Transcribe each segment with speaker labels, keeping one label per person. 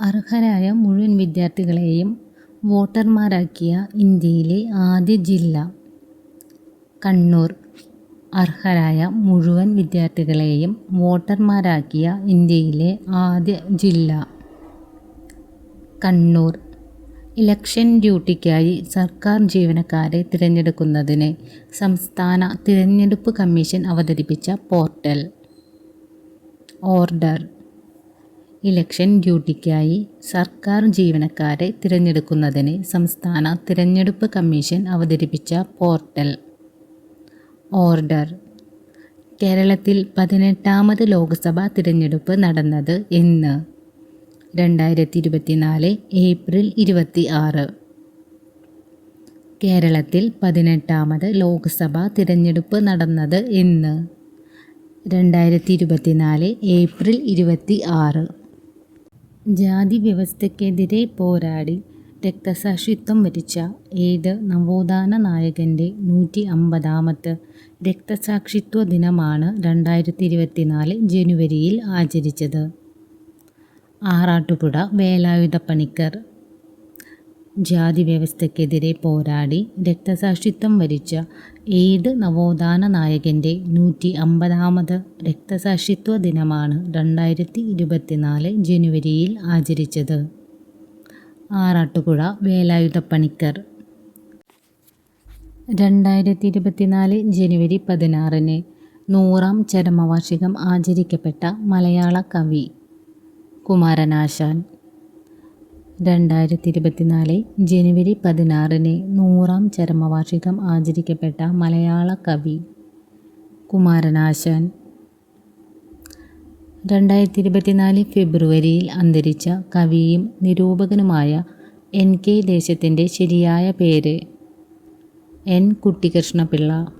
Speaker 1: അർഹരായ മുഴുവൻ വിദ്യാർത്ഥികളെയും വോട്ടർമാരാക്കിയ ഇന്ത്യയിലെ ആദ്യ ജില്ല കണ്ണൂർ. അർഹരായ മുഴുവൻ വിദ്യാർത്ഥികളെയും വോട്ടർമാരാക്കിയ ഇന്ത്യയിലെ ആദ്യ ജില്ല കണ്ണൂർ. ഇലക്ഷൻ ഡ്യൂട്ടിക്കായി സർക്കാർ ജീവനക്കാരെ തിരഞ്ഞെടുക്കുന്നതിന് സംസ്ഥാന തിരഞ്ഞെടുപ്പ് കമ്മീഷൻ അവതരിപ്പിച്ച പോർട്ടൽ ഓർഡർ. ഇലക്ഷൻ ഡ്യൂട്ടിക്കായി സർക്കാർ ജീവനക്കാരെ തിരഞ്ഞെടുക്കുന്നതിന് സംസ്ഥാന തിരഞ്ഞെടുപ്പ് കമ്മീഷൻ അവതരിപ്പിച്ച പോർട്ടൽ. ഓർഡർ. കേരളത്തിൽ പതിനെട്ടാമത് ലോക്സഭാ തിരഞ്ഞെടുപ്പ് നടന്നത് ഇന്ന് രണ്ടായിരത്തി ഇരുപത്തിനാല് ഏപ്രിൽ ഇരുപത്തി ആറ് കേരളത്തിൽ പതിനെട്ടാമത് ലോക്സഭാ തിരഞ്ഞെടുപ്പ് നടന്നത് ഇന്ന് രണ്ടായിരത്തി ഇരുപത്തിനാല് ഏപ്രിൽ ഇരുപത്തിആറ്. ജാതിവ്യവസ്ഥയ്ക്കെതിരെ പോരാടി രക്തസാക്ഷിത്വം വരിച്ച ഏത് നവോത്ഥാന നായകന്റെ നൂറ്റി നൂറ്റിഅമ്പതാമത് രക്തസാക്ഷിത്വ ദിനമാണ് രണ്ടായിരത്തി ഇരുപത്തിനാല് ജനുവരിയിൽ ആചരിച്ചത്? ആറാട്ടുപുഴ വേലായുധപ്പണിക്കർ. ജാതിവ്യവസ്ഥയ്ക്കെതിരെ പോരാടി രക്തസാക്ഷിത്വം വരിച്ച ഏത് നവോത്ഥാന നായകന്റെ നൂറ്റി അമ്പതാമത് രക്തസാക്ഷിത്വ ദിനമാണ് രണ്ടായിരത്തി ഇരുപത്തിനാല് ജനുവരിയിൽ ആചരിച്ചത്? ആറാട്ടുപുഴ വേലായുധ പണിക്കർ രണ്ടായിരത്തി ഇരുപത്തിനാല് ജനുവരി പതിനാറിന് നൂറാം ചരമവാർഷികം ആചരിക്കപ്പെട്ട മലയാള കവി? കുമാരനാശാൻ. രണ്ടായിരത്തി ഇരുപത്തിനാല് ജനുവരി പതിനാറിന് നൂറാം ചരമവാർഷികം ആചരിക്കപ്പെട്ട മലയാള കവി? കുമാരനാശാൻ. രണ്ടായിരത്തി ഇരുപത്തിനാല് ഫെബ്രുവരിയിൽ അന്തരിച്ച കവിയും നിരൂപകനുമായ എൻ. കെ. ദേശത്തിന്റെ ശരിയായ പേര്? എൻ. കുട്ടിക്കൃഷ്ണപിള്ള.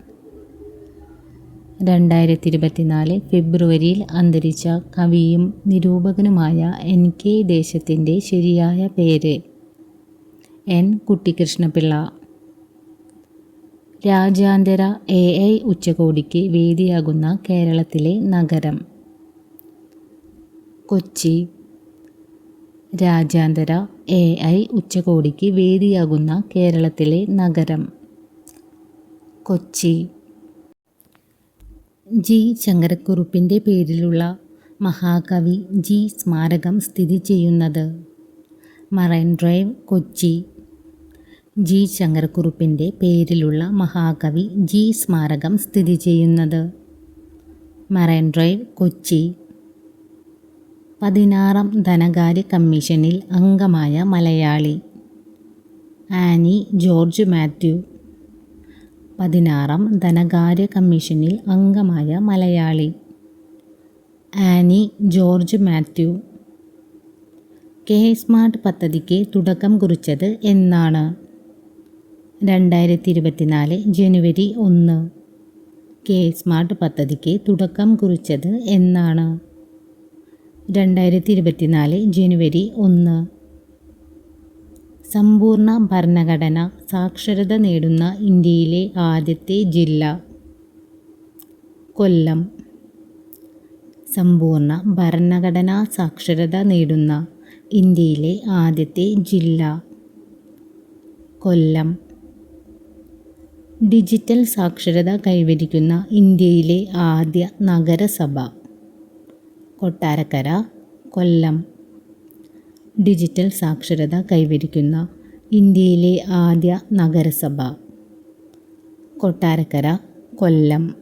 Speaker 1: രണ്ടായിരത്തി ഇരുപത്തിനാല് ഫെബ്രുവരിയിൽ അന്തരിച്ച കവിയും നിരൂപകനുമായ എൻ. കെ. ദേശത്തിന്റെ ശരിയായ പേര്? എൻ. കുട്ടിക്കൃഷ്ണപിള്ള. രാജ്യാന്തര എ. ഐ. ഉച്ചകോടിക്ക് വേദിയാകുന്ന കേരളത്തിലെ നഗരം? കൊച്ചി. രാജ്യാന്തര എ. ഐ. ഉച്ചകോടിക്ക് വേദിയാകുന്ന കേരളത്തിലെ നഗരം? കൊച്ചി. ജി. ശങ്കരക്കുറുപ്പിന്റെ പേരിലുള്ള മഹാകവി ജി സ്മാരകം സ്ഥിതി ചെയ്യുന്നത്? Marine drive, Kochi. ജി. ശങ്കരക്കുറുപ്പിന്റെ പേരിലുള്ള മഹാകവി ജി സ്മാരകം സ്ഥിതി ചെയ്യുന്നത്? Marine drive, Kochi. പതിനാറാം ധനകാര്യ കമ്മീഷനിൽ അംഗമായ മലയാളി? ആനി ജോർജ് മാത്യു. പതിനാറാം ധനകാര്യ കമ്മീഷനിൽ അംഗമായ മലയാളി? ആനി ജോർജ് മാത്യു. കെ സ്മാർട്ട് പദ്ധതിക്ക് തുടക്കം കുറിച്ചത് എന്നാണ്? രണ്ടായിരത്തി ഇരുപത്തിനാല് ജനുവരി ഒന്ന്. കെ സ്മാർട്ട് പദ്ധതിക്ക് തുടക്കം കുറിച്ചത് എന്നാണ്? രണ്ടായിരത്തി ഇരുപത്തിനാല് ജനുവരി ഒന്ന്. സമ്പൂർണ ഭരണഘടന സാക്ഷരത നേടുന്ന ഇന്ത്യയിലെ ആദ്യത്തെ ജില്ല? കൊല്ലം. സമ്പൂർണ ഭരണഘടനാ സാക്ഷരത നേടുന്ന ഇന്ത്യയിലെ ആദ്യത്തെ ജില്ല? കൊല്ലം. ഡിജിറ്റൽ സാക്ഷരത കൈവരിക്കുന്ന ഇന്ത്യയിലെ ആദ്യ നഗരസഭ? കൊട്ടാരക്കര, കൊല്ലം. ഡിജിറ്റൽ സാക്ഷരത കൈവരിക്കുന്ന ഇന്ത്യയിലെ ആദ്യ നഗരസഭ? കൊട്ടാരക്കര, കൊല്ലം.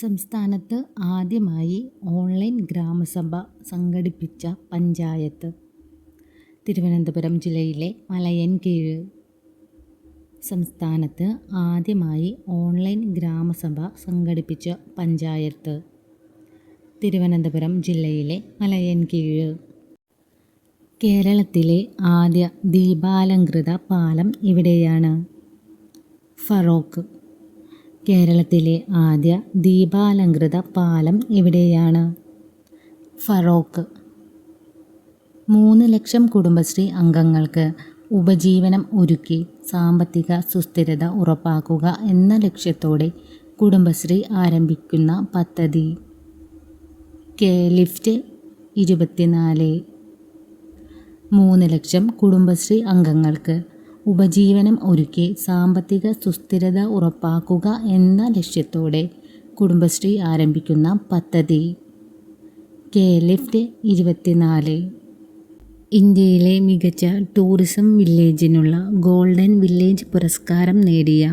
Speaker 1: സംസ്ഥാനത്ത് ആദ്യമായി ഓൺലൈൻ ഗ്രാമസഭ സംഘടിപ്പിച്ച പഞ്ചായത്ത്? തിരുവനന്തപുരം ജില്ലയിലെ മലയൻകീഴ്. സംസ്ഥാനത്ത് ആദ്യമായി ഓൺലൈൻ ഗ്രാമസഭ സംഘടിപ്പിച്ച പഞ്ചായത്ത്? തിരുവനന്തപുരം ജില്ലയിലെ മലയൻകീഴ്. കേരളത്തിലെ ആദ്യ ദീപാലംകൃത പാലം ഇവിടെയാണ് ഫറോക്ക്. കേരളത്തിലെ ആദ്യ ദീപാലംകൃത പാലം ഇവിടെയാണ് ഫറോക്ക്. മൂന്ന് ലക്ഷം കുടുംബശ്രീ അംഗങ്ങൾക്ക് ഉപജീവനം ഒരുക്കി സാമ്പത്തിക സുസ്ഥിരത ഉറപ്പാക്കുക എന്ന ലക്ഷ്യത്തോടെ കുടുംബശ്രീ ആരംഭിക്കുന്ന പദ്ധതി? കെ ലിഫ്റ്റ് ഇരുപത്തിനാല്. മൂന്ന് ലക്ഷം കുടുംബശ്രീ അംഗങ്ങൾക്ക് ഉപജീവനം ഒരുക്കി സാമ്പത്തിക സുസ്ഥിരത ഉറപ്പാക്കുക എന്ന ലക്ഷ്യത്തോടെ കുടുംബശ്രീ ആരംഭിക്കുന്ന പദ്ധതി. കെ ലിഫ്റ്റ് ഇരുപത്തിനാല്. ഇന്ത്യയിലെ മികച്ച ടൂറിസം വില്ലേജിനുള്ള ഗോൾഡൻ വില്ലേജ് പുരസ്കാരം നേടിയ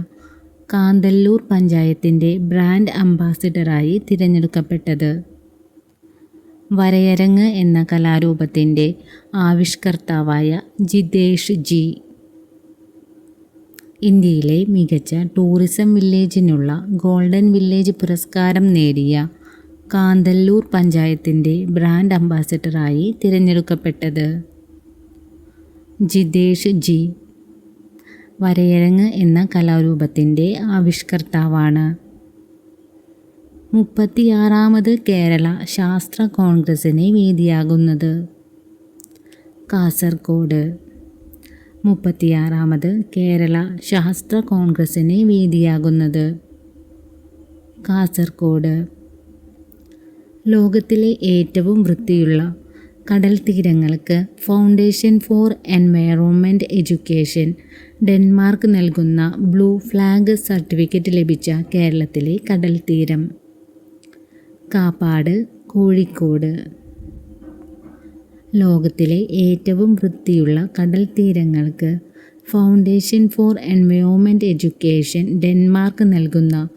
Speaker 1: കാന്തല്ലൂർ പഞ്ചായത്തിന്റെ ബ്രാൻഡ് അംബാസിഡറായി തിരഞ്ഞെടുക്കപ്പെട്ടത് വരയരങ്ങ് എന്ന കലാരൂപത്തിന്റെ ആവിഷ്കർത്താവായ ജിതേഷ് ജി. ഇന്ത്യയിലെ മികച്ച ടൂറിസം വില്ലേജിനുള്ള ഗോൾഡൻ വില്ലേജ് പുരസ്കാരം നേടിയ കാന്തല്ലൂർ പഞ്ചായത്തിന്റെ ബ്രാൻഡ് അംബാസിഡറായി തിരഞ്ഞെടുക്കപ്പെട്ടത് ജിതേഷ് ജി. വരയരങ്ങ് എന്ന കലാരൂപത്തിന്റെ ആവിഷ്കർത്താവാണ്. മുപ്പത്തിയാറാമത് കേരള ശാസ്ത്ര കോൺഗ്രസിന് വേദിയാകുന്നത്. കാസർഗോഡ് മുപ്പത്തിയാറാമത് കേരള ശാസ്ത്ര കോൺഗ്രസിന് വേദിയാകുന്നത്. കാസർഗോഡ് ലോകത്തിലെ ഏറ്റവും വൃത്തിയുള്ള കടൽ തീരങ്ങൾക്ക് foundation for environment education Denmark നൽകുന്ന ബ്ലൂ ഫ്ലാഗ് സർട്ടിഫിക്കറ്റ് ലഭിച്ച കേരളത്തിലെ കടൽ തീരം. കാപ്പാട് കോഴിക്കോട്. ലോകത്തിലെ ഏറ്റവും വൃത്തിയുള്ള കടൽ തീരങ്ങൾക്ക് foundation for environment education Denmark നൽകുന്ന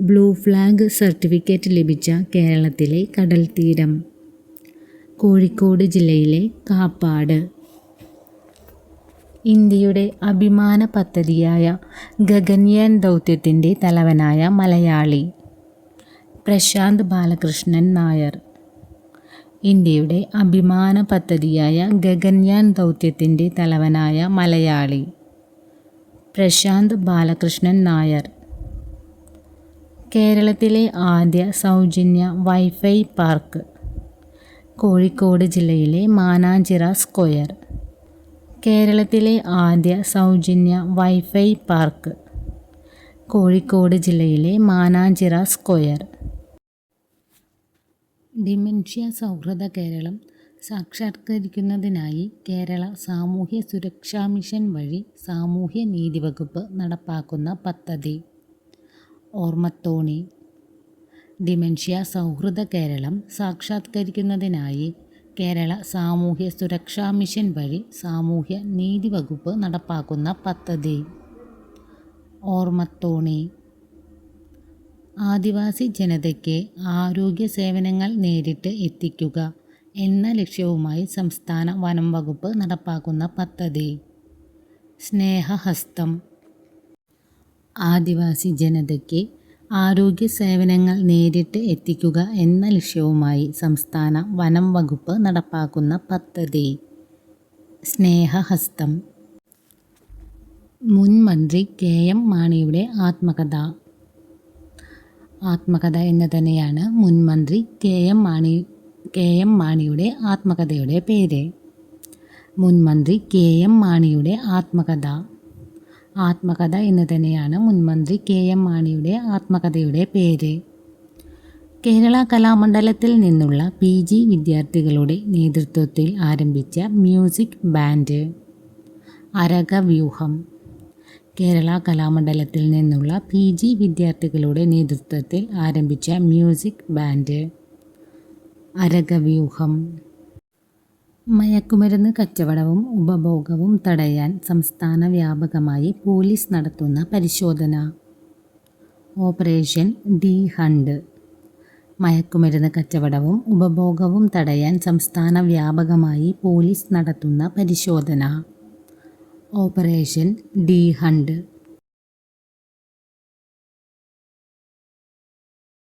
Speaker 1: ബ്ലൂ ഫ്ലാഗ് സർട്ടിഫിക്കറ്റ് ലഭിച്ച കേരളത്തിലെ കടൽ തീരം. കോഴിക്കോട് ജില്ലയിലെ കാപ്പാട്. ഇന്ത്യയുടെ അഭിമാന പദ്ധതിയായ ഗഗൻയാൻ ദൗത്യത്തിന്റെ തലവനായ മലയാളി. പ്രശാന്ത് ബാലകൃഷ്ണൻ നായർ. ഇന്ത്യയുടെ അഭിമാന പദ്ധതിയായ ഗഗൻയാൻ ദൗത്യത്തിന്റെ തലവനായ മലയാളി. പ്രശാന്ത് ബാലകൃഷ്ണൻ നായർ. കേരളത്തിലെ ആദ്യ സൗജന്യ വൈഫൈ പാർക്ക്. കോഴിക്കോട് ജില്ലയിലെ മാനാഞ്ചിറ സ്ക്വയർ. കേരളത്തിലെ ആദ്യ സൗജന്യ വൈഫൈ പാർക്ക്. കോഴിക്കോട് ജില്ലയിലെ മാനാഞ്ചിറ സ്ക്വയർ. ഡിമെൻഷ്യ സൗഹൃദ കേരളം സാക്ഷാത്കരിക്കുന്നതിനായി കേരള സാമൂഹ്യ സുരക്ഷാ മിഷൻ വഴി സാമൂഹ്യ നീതി വകുപ്പ് നടപ്പാക്കുന്ന പദ്ധതി. ഓർമ്മത്തോണി. ഡിമെൻഷ്യ സൗഹൃദ കേരളം സാക്ഷാത്കരിക്കുന്നതിനായി കേരള സാമൂഹ്യ സുരക്ഷാ മിഷൻ വഴി സാമൂഹ്യ നീതി വകുപ്പ് നടപ്പാക്കുന്ന പദ്ധതി. ഓർമ്മത്തോണി. ആദിവാസി ജനതയ്ക്ക് ആരോഗ്യ സേവനങ്ങൾ നേരിട്ട് എത്തിക്കുക എന്ന ലക്ഷ്യവുമായി സംസ്ഥാന വനം വകുപ്പ് നടപ്പാക്കുന്ന പദ്ധതി. സ്നേഹഹസ്തം. ആദിവാസി ജനതയ്ക്ക് ആരോഗ്യ സേവനങ്ങൾ നേരിട്ട് എത്തിക്കുക എന്ന ലക്ഷ്യവുമായി സംസ്ഥാന വനം വകുപ്പ് നടപ്പാക്കുന്ന പദ്ധതി. സ്നേഹഹസ്തം. മുൻ മന്ത്രി കെ എം മാണിയുടെ ആത്മകഥ. ആത്മകഥ എന്ന് തന്നെയാണ് മുൻ മന്ത്രി K M Mani K M മാണിയുടെ ആത്മകഥയുടെ പേര്. മുൻമന്ത്രി കെ എം മാണിയുടെ ആത്മകഥ. ആത്മകഥ എന്ന് തന്നെയാണ് മുൻമന്ത്രി കെ എം മാണിയുടെ ആത്മകഥയുടെ പേര്. കേരള കലാമണ്ഡലത്തിൽ നിന്നുള്ള പി ജി വിദ്യാർത്ഥികളുടെ നേതൃത്വത്തിൽ ആരംഭിച്ച മ്യൂസിക് ബാൻഡ്. അരകവ്യൂഹം. കേരള കലാമണ്ഡലത്തിൽ നിന്നുള്ള പി ജി വിദ്യാർത്ഥികളുടെ നേതൃത്വത്തിൽ ആരംഭിച്ച മ്യൂസിക് ബാൻഡ്. അരകവ്യൂഹം. മയക്കുമരുന്ന് കച്ചവടവും ഉപഭോഗവും തടയാൻ സംസ്ഥാന വ്യാപകമായി പോലീസ് നടത്തുന്ന പരിശോധന. Operation D hunt. മയക്കുമരുന്ന് കച്ചവടവും ഉപഭോഗവും തടയാൻ സംസ്ഥാന വ്യാപകമായി പോലീസ് നടത്തുന്ന പരിശോധന. Operation D hunt.